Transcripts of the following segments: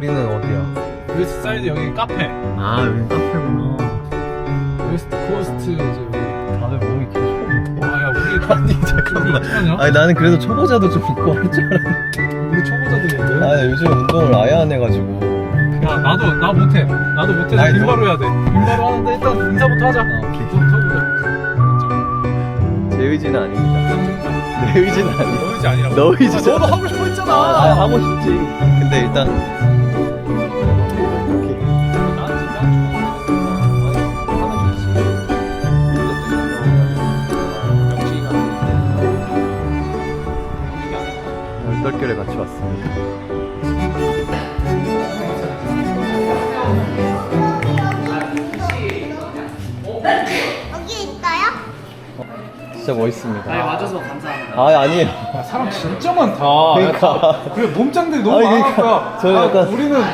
우리는 어디야? 웨스트 사이드 여기 카페. 아 여기 카페구나. 웨스트 코스트 이제 우리. 다들 몸이 계속. 와, 야, 우리 아니 잠깐만. 아니 나는 그래도 초보자도 좀 입고 할 줄 알았는데. 우리 초보자들인데. 아 요즘 운동을 아예 안 해가지고. 야, 나도 나 못해. 나도 못해. 아니, 빈바로 해야 돼. 빈바로 하는데 일단 인사부터 하자. 아, 오케이. 제 의지는 아닙니다. 내 의지는 아니야. 너 의지 아니라고. 너 의지잖아. 너도 하고 싶어 했잖아. 아, 아, 하고 싶지. 근데 일단 진짜 멋있습니다. 아, 와줘서 감사합니다. 아 아니에요. 야, 사람 진짜 많다. 그러니까. 그래 몸짱들이 너무 아니, 많아. 그러니까. 저는 아, 약간- 우리는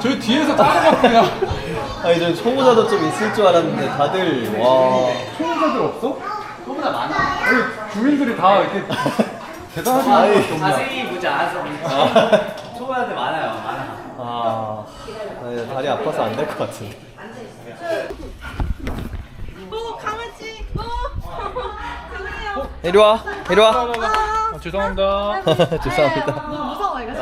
저희 뒤에서 따라가 그냥. 아니 저 초보자도 좀 있을 줄 알았는데 다들 와. 초보자들 없어? 소보다 많아. 아니 주민들이 다 이렇게 것 같아. 자세히 보지 않아서 그러니까. 초보자들 많아요, 많아. 아, 아니, 다리 아파서 안 될 것 같은데. 오 강아지 오 그래요 이리 와, 이리 와. 아, 죄송합니다. 죄송합니다. 무서워 이거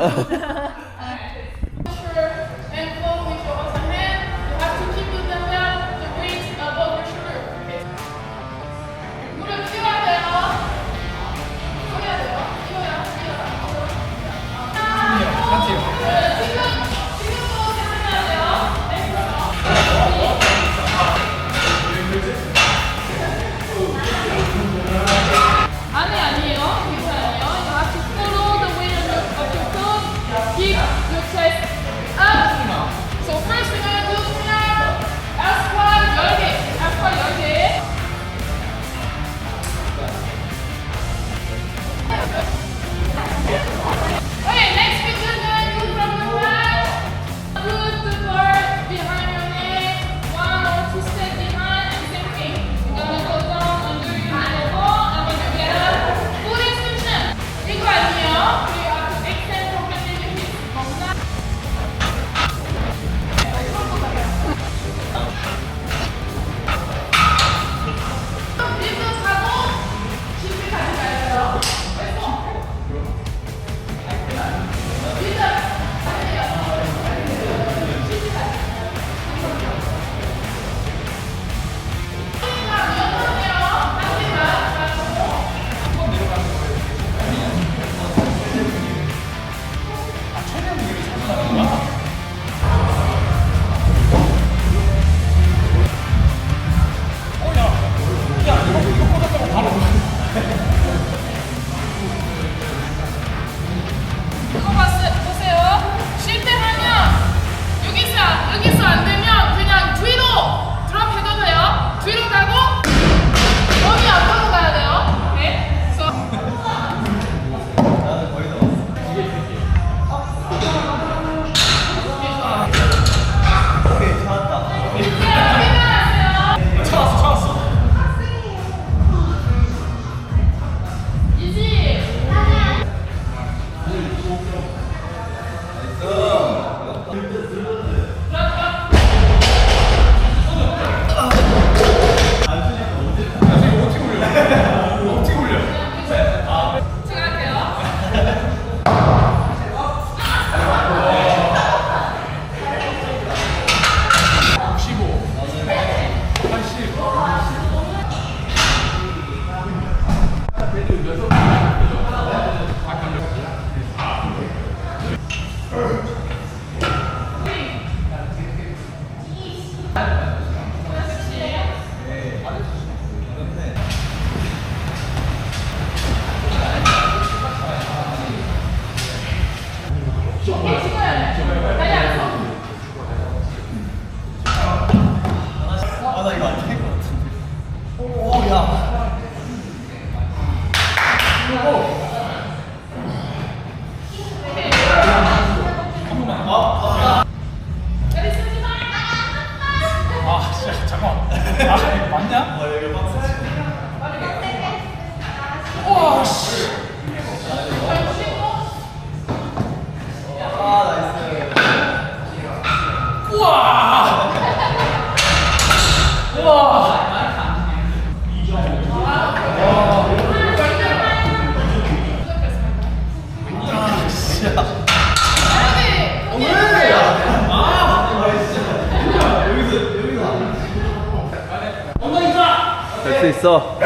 있어.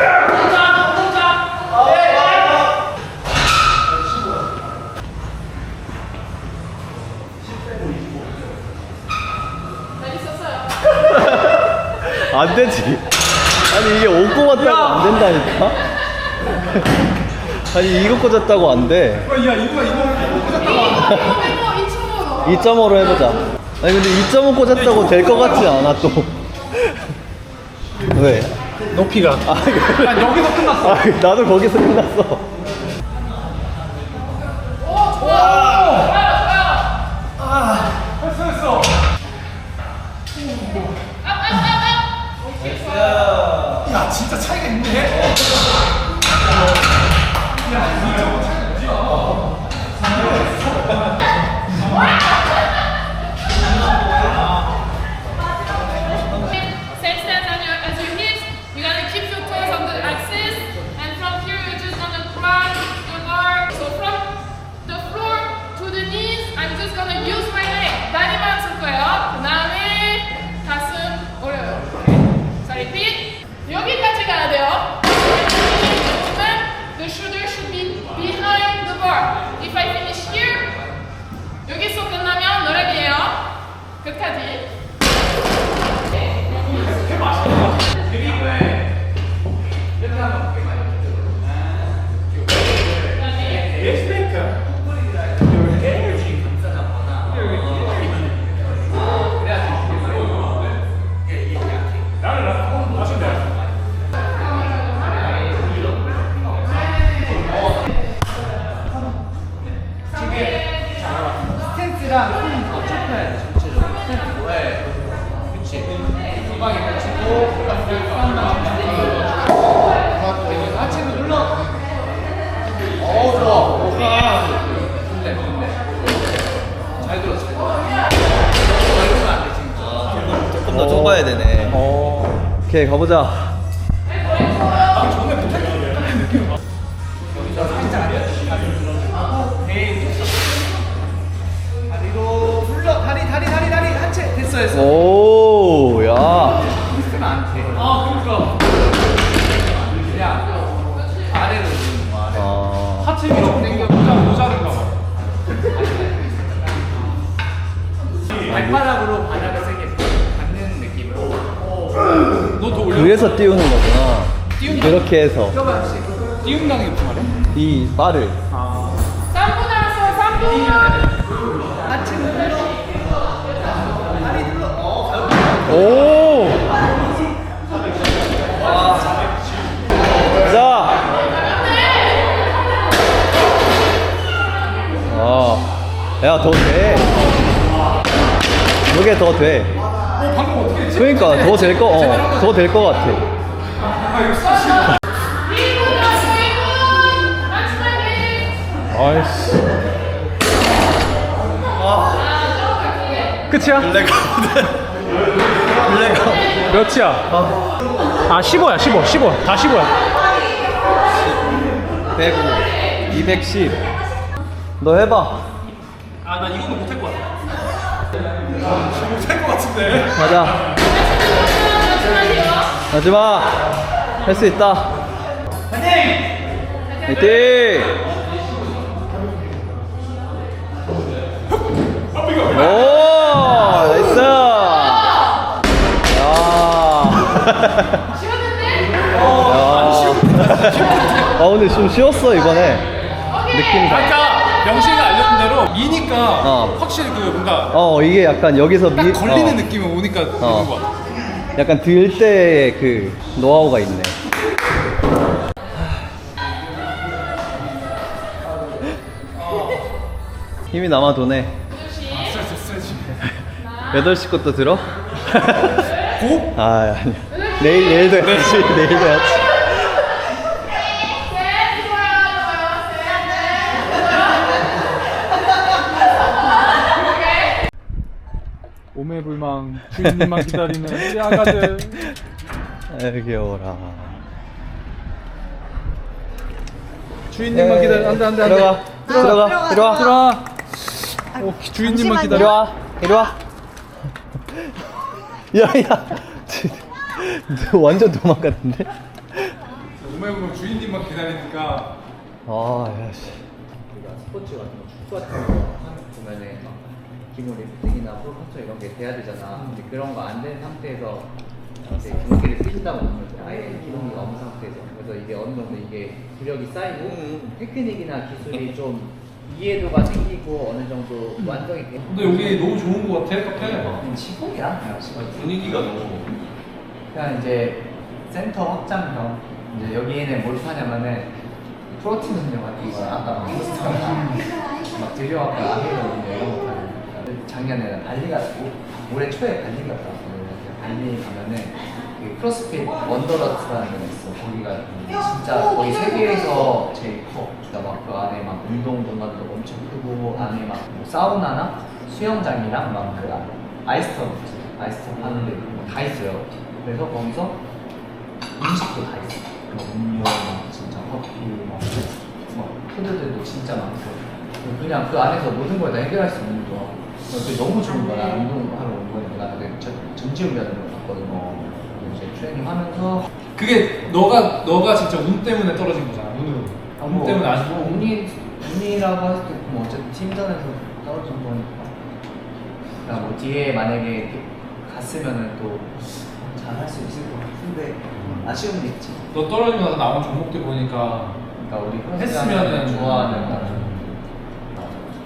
안 되지. 아니 이게 옷 꽂았다고 안 된다니까. 아니 이거 꽂았다고 안 돼. 야 이거 이거 2.5로 해보자. 아니 근데 2.5 꽂았다고 될 것 같지 않아 또. 왜? 높이가. 아, 난 여기서 끝났어. 아, 나도 거기서 끝났어. 가보자. 다리로 불러. 다리 다리 다리 다리. 한채 됐어 됐어. 오, 너도 올려 그래서 띄우는 거구나. 그렇게 해서 띄운다는 게 무슨 말이야? 이 바를. 3분 남았어요, 3분! 오. 자. 아, 야, 더 돼. 이게 더 돼. 그러니까 더 될 거, 어, 더될 거 같아. 2분 남았어요, 2분! 마지막에! 아이씨 끝이야? 블랙아웃. 블랙아웃. 몇이야? 아 15야 15 15 다 15야 105, 210. 너 해봐. 아나 이거는 못할 것 같아 못할 것 같은데 가자. 마지막. 할 수 있다. 화이팅! 오! 나이스! 야. 쉬웠는데? 야. 아, 근데 좀 쉬웠어, 이번에. 느낌이 다. 아까 명식이가 알려준 대로 이니까 어. 확실히 그 뭔가 어, 이게 약간 여기서 딱 미, 걸리는 어, 느낌이 오니까 되는 어. 것 같아 약간 들 때의 그 노하우가 있네. 힘이 남아 도네. 스트레치 스트레치 8시 것도 들어? 고? 아, 아니야. 내일, 내일도 해야지. 내일도 해야지. 셋, 좋아요, 좋아요, 셋, 넷. 오매불망 주인님만 기다리는 우리 아가들 아유, 귀여워라. 주인님만 기다려 안돼 안돼 안돼 들어가. 들어가. 들어와. 들어와 어, 주인님만 잠시만요. 이리 기다려. 와. 이리 와. 야야. 완전 도망갔는데? 보면 주인님만 기다리니까 아, 야, 씨. 우리가 스포츠 같은 거, 축구 같은 거 보면은 막 기본 리프팅이나 홀커터 이런 게 돼야 되잖아. 근데 그런 거 안 된 상태에서 이제 경기를 뛴다고 보는 거지. 아예 기본기가 없는 상태에서. 그래서 이게 어느 정도 이게 구력이 쌓이고 테크닉이나 기술이 좀 이해도가 생기고 어느 정도 완성이 돼. 근데 여기 너무 좋은 거 같아 카페. 그냥 시골. 분위기가 너무 그냥 이제 센터 확장형 이제 여기에는 뭘 파냐면은 프로틴 음료 같은 거 아까 막막 아메리카 음료 이런 거 작년에는 발리 갔고 올해 초에 발리 갔다 왔어요. 발리 가면은 그 크로스핏 원더러스라는 데가 있어. 거기가 진짜 거의 세계에서 제일 커. 그러니까 막그 안에 막 운동 공간도 엄청 크고 안에 막뭐 사우나나 수영장이랑 막 그 아이스터 있지 아이스터 파는 데 다 있어요. 그래서 거기서 음식도 다 있어. 막 음료, 막 진짜 커피, 막, 막 푸드들도 진짜 많고. 그냥 그 안에서 모든 걸 다 해결할 수 있는 거 야. 그게 너무 좋은 거야. 운동하러 온 거니까. 전- 전지훈련을 갔거든. 그리고 이제 트레이닝 하면서. 그게 너가 너가 진짜 운 때문에 떨어진 거잖아 운으로 운 때문에 아니고 운이, 운이라고 할 수도 있고, 뭐 어쨌든 팀전에서 떨어진 거니까. 그러니까 뭐 뒤에 만약에 갔으면은 또 잘할 수 있을 것 같은데, 아쉬움이 있지. 너 떨어지고 나서 나온 종목들 보니까 그러니까 우리 했으면은 좋아하는 거.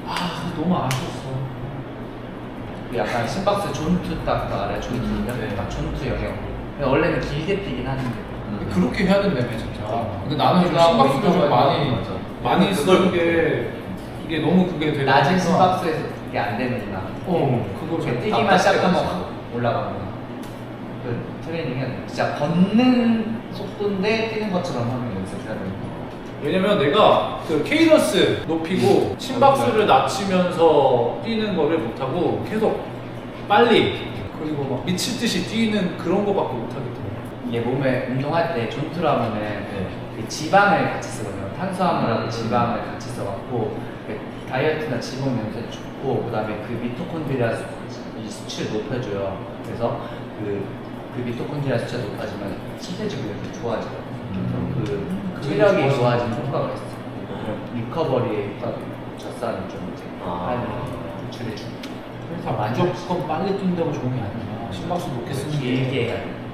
아 너무 아쉬웠어 그 약간 심박수 존투 딱 알아요? 존투 영역? 네. 딱 존투 영역. 근데 원래는 길게 뛰긴 하는데. 근데 그렇게 해야 된다며 진짜 근데 나는 좀 심박수를 좀 많이. 많이 쓰는 게 이게 너무 그게 되게 낮은 심박수에서 그게 안 되는구나. 어 그거 좀 뛰기만 시작하면 가지고. 올라가는구나. 그 트레이닝은 진짜 걷는 속도인데 뛰는 것처럼 하면 연습해야 되는 거. 왜냐면 내가 그 케이던스 높이고 심박수를 낮추면서 뛰는 거를 못하고 계속 빨리 그리고 막 미칠 듯이 뛰는 그런 거밖에 못하겠더라고 이게 몸에 운동할 때 존투라면은 그 지방을 같이 쓰거든요. 탄수화물하고 지방을 같이 써갖고 그 다이어트나 지방 연소에 좋고 그다음에 그 미토콘드리아 수, 이 수치를 높여줘요. 그래서 그, 그 미토콘드리아 수치가 높아지면 신체적 근력이 좋아져요. 그 체력이 좋아지는 효과가 있어요. 그리고 리커버리에 효과가 있고 젖살은 좀 이제 빨리 줄여주고 그래서 무조건 빨리 뛴다고 좋은 게 아니야 심박수 높게 쓰는 게 길게 해야 돼요.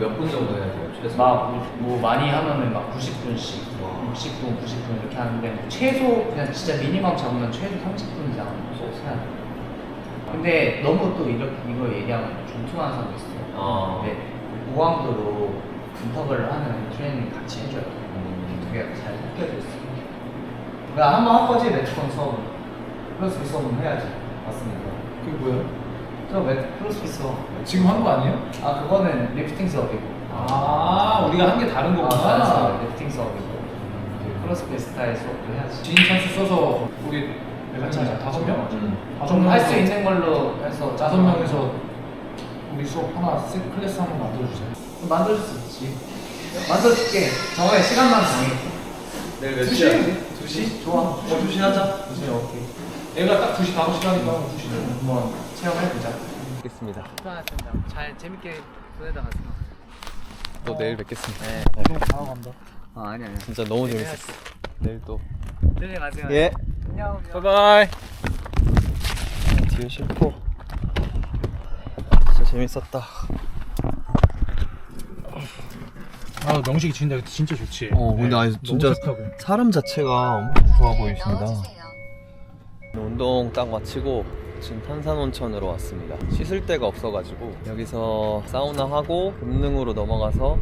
몇분 정도 해야 돼요? 최소? 막뭐 많이 하면은 막 90분씩, 60분, 90분 이렇게 하는데 뭐 최소 그냥 진짜 미니멈 잡으면 최소 30분 이상 꼭 해야 돼. 근데 너무 또 이렇게 이거 얘기하면 중투하는 사람도 있어요. 아. 근데 고강도로 분석을 하는 트레이닝 같이 해줘요. 두 개가 잘 섞여져 있어요. 그러니까 한번 한 거지 매트콘 수업은 크로스핏 수업은 해야지. 맞습니다. 그게 뭐야? 저 매트 크로스핏 수업. 지금 한 거 아니에요? 아 그거는 리프팅 수업이고. 아 우리가 한 게 다른 거구나 아, 맞아. 리프팅 수업이고 크로스핏 스타일 수업도 해야지. 지인 찬스 써서 우리? 다섯 명? 음. 다섯 좀할 수 있는 걸로 해서 다섯 명에서 우리 수업 하나 세 클래스 한번 만들어주세요 만들어줄 수 있지. 만들어줄게. 정해 시간만 정해. 내일 몇두 시야? 시? 두 시? 좋아. 어, 두시 하자. 무슨 오케이. 애가 딱 2시 5시라니까 2시 한번 체험해보자. 뵙겠습니다. 수고하셨습니다. 잘 재밌게 보내다 가세요. 또 내일 뵙겠습니다. 네. 너무 바로 간다 아 아니 아니. 진짜 너무 재밌었어. 내일 또. 내일 가세요. 예. 안녕. 바이바이. 뒤에 실포. 진짜 재밌었다. 아 명식이 진짜 진짜 좋지 어, 근데 아니, 너무 진짜 착하고. 사람 자체가 엄청 좋아 보이십니다. 운동 딱 마치고 지금 탄산온천으로 왔습니다. 씻을 데가 없어가지고 여기서 사우나 하고 금능으로 넘어가서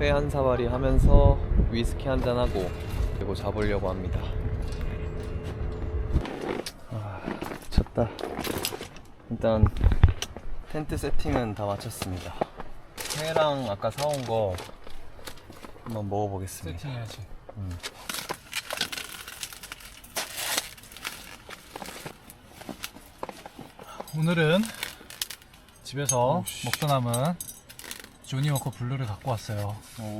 회 한 사발이 하면서 위스키 한 잔 하고 그리고 잡으려고 합니다. 아, 미쳤다. 일단 텐트 세팅은 다 마쳤습니다. 회랑 아까 사온 거 한번 먹어보겠습니다. 세팅해야지 오늘은 집에서 먹다 남은 조니 워커 블루를 갖고 왔어요. 오,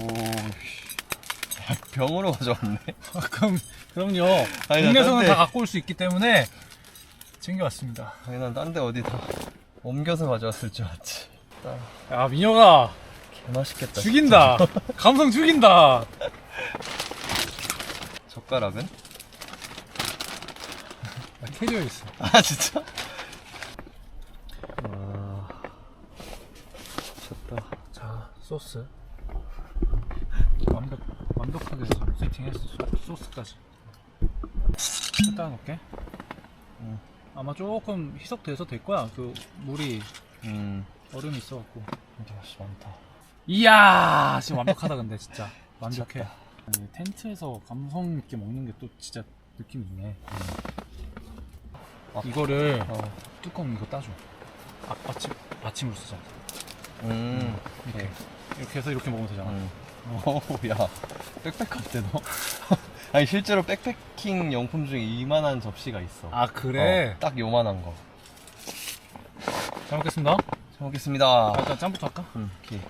병으로 가져왔네. 아, 그럼 그럼요. 아니, 국내에서는 다 갖고 올 수 있기 때문에 챙겨왔습니다. 아니 난딴 데 어디 다 옮겨서 가져왔을 줄 알았지. 딱야 민혁아! 개 맛있겠다 죽인다. 감성 죽인다. 젓가락은? 나 캐리어 있어. 아 진짜? 와 미쳤다 자 소스. 완벽 완벽하게 지금 세팅했어 소, 소스까지. 갖다 놓을게. 응. 아마 조금 희석돼서 될 거야. 그 물이 음 얼음이 있어갖고. 이게 맛이 많다 이야 지금 완벽하다 근데 진짜 완벽해. 아니, 텐트에서 감성 있게 먹는 게 또 진짜 느낌 있네. 이거를 어. 뚜껑 이거 따줘. 아, 받침 받침으로 쓰자. 음 이렇게 이렇게 해서 이렇게 먹으면 되잖아. 음. 오야 빽빽한데 너? 아니 실제로 백패킹 용품 중에 이만한 접시가 있어 아 그래? 어, 딱 요만한 거 잘 먹겠습니다. 잘 먹겠습니다 아, 일단 짬부터 할까? 음, 오케이.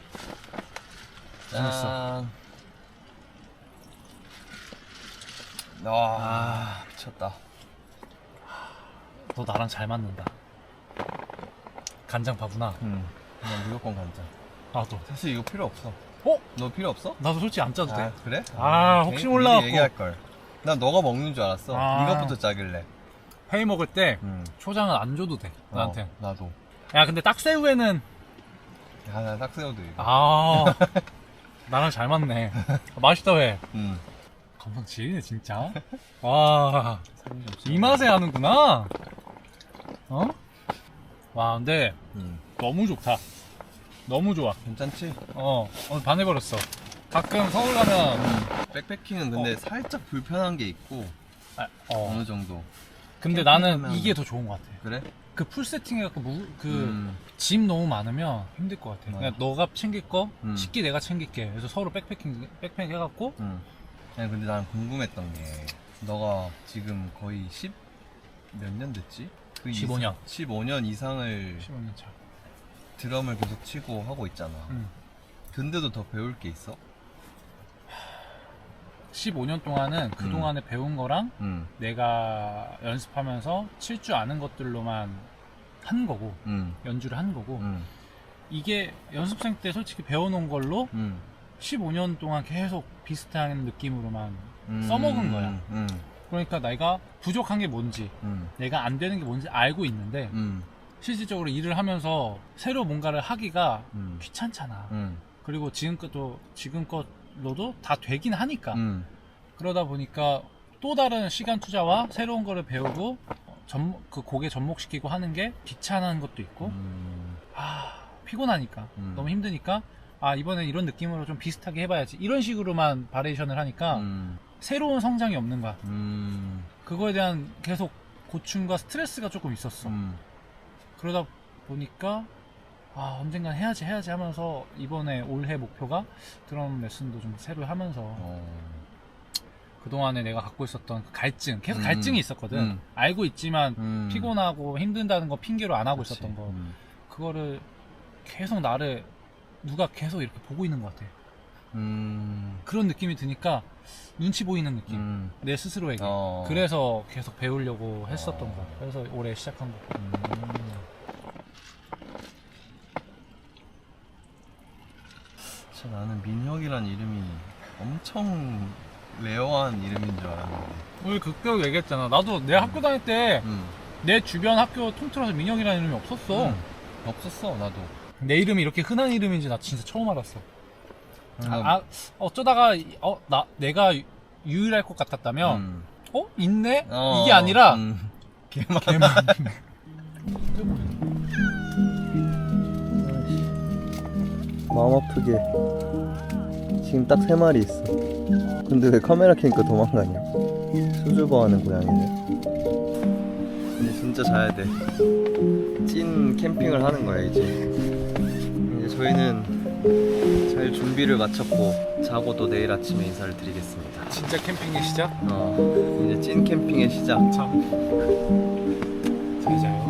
짠 와, 미쳤다. 너 나랑 잘 맞는다. 간장 바구나. 음, 난 무조건 간장. 나도. 사실 이거 필요 없어. 어? 너 필요 없어? 나도 솔직히 안 짜도 돼. 아, 그래? 아, 혹시 몰라갖고. 얘기할 걸. 난 너가 먹는 줄 알았어. 아. 이것부터 짜길래. 회의 먹을 때 음. 초장은 안 줘도 돼. 나한테. 어, 나도. 야 근데 딱새우에는 야, 나 딱새우도 이거. 아 나랑 잘 맞네. 맛있다 회. 음. 지리네 진짜. 와. 이 맛에 하는구나. 어? 와 근데 음. 너무 좋다. 너무 좋아. 괜찮지? 어 오늘 반해버렸어. 가끔 서울 가면 백패킹은 근데 어. 살짝 불편한 게 있고 아, 어. 어느 정도. 근데 나는 캠핑하면- 이게 더 좋은 것 같아. 그래? 그 풀 세팅해갖고 무, 그, 음. 짐 너무 많으면 힘들 것 같아. 그냥 너가 챙길 거, 음. 식기 내가 챙길게. 그래서 서로 백패킹, 백팩 해갖고, 응. 아니 근데 난 궁금했던 게 너가 지금 거의 10 몇 년 됐지? 그 15년. 15년 이상을 15년 차. 드럼을 계속 치고 하고 있잖아. 음. 근데도 더 배울 게 있어? 15년 동안은 그동안에 배운 거랑 응. 내가 연습하면서 칠 줄 아는 것들로만 한 거고, 응. 연주를 한 거고, 응. 이게 연습생 때 솔직히 배워놓은 걸로 응. 15년 동안 계속 비슷한 느낌으로만 응. 써먹은 거야. 응. 그러니까 내가 부족한 게 뭔지, 응. 내가 안 되는 게 뭔지 알고 있는데, 응. 실질적으로 일을 하면서 새로 뭔가를 하기가 응. 귀찮잖아. 응. 그리고 지금껏도 지금껏 로도 다 되긴 하니까. 응. 그러다 보니까 또 다른 시간 투자와 새로운 거를 배우고 전, 그 곡에 접목시키고 하는 게 귀찮은 것도 있고 음. 아 피곤하니까 음. 너무 힘드니까 아 이번엔 이런 느낌으로 좀 비슷하게 해봐야지 이런 식으로만 바레이션을 하니까 음. 새로운 성장이 없는 거야 음. 그거에 대한 계속 고충과 스트레스가 조금 있었어 음. 그러다 보니까 아 언젠간 해야지 해야지 하면서 이번에 올해 목표가 드럼 레슨도 좀 새로 하면서 어. 그동안에 내가 갖고 있었던 그 갈증 계속 음. 갈증이 있었거든 음. 알고 있지만 음. 피곤하고 힘든다는 거 핑계로 안 하고 그치. 있었던 거 음. 그거를 계속 나를 누가 계속 이렇게 보고 있는 것 같아 음. 그런 느낌이 드니까 눈치 보이는 느낌 음. 내 스스로에게 어. 그래서 계속 배우려고 했었던 어. 거 그래서 올해 시작한 거 음. 진짜 나는 민혁이란 이름이 엄청 레어한 이름인 줄 알았는데. 오늘 그때 얘기했잖아 나도 내 학교 다닐 때 내 음. 주변 학교 통틀어서 민혁이라는 이름이 없었어 음. 없었어 나도. 내 이름이 이렇게 흔한 이름인지 나 진짜 처음 알았어 음. 아, 아, 어쩌다가 어, 나 내가 유- 유일할 것 같았다면 음. 어 있네 어, 이게 아니라 음. 걔만 마음 아프게 지금 딱 세 마리 있어. 근데 왜 카메라 켜니까 도망가냐? 수줍어하는 고양이네. 이제 진짜 자야 돼. 찐 캠핑을 하는 거야 이제. 이제 저희는 잘 준비를 마쳤고 자고 또 내일 아침에 인사를 드리겠습니다. 진짜 캠핑의 시작 어 이제 찐 캠핑의 시작. 참. 잘 자요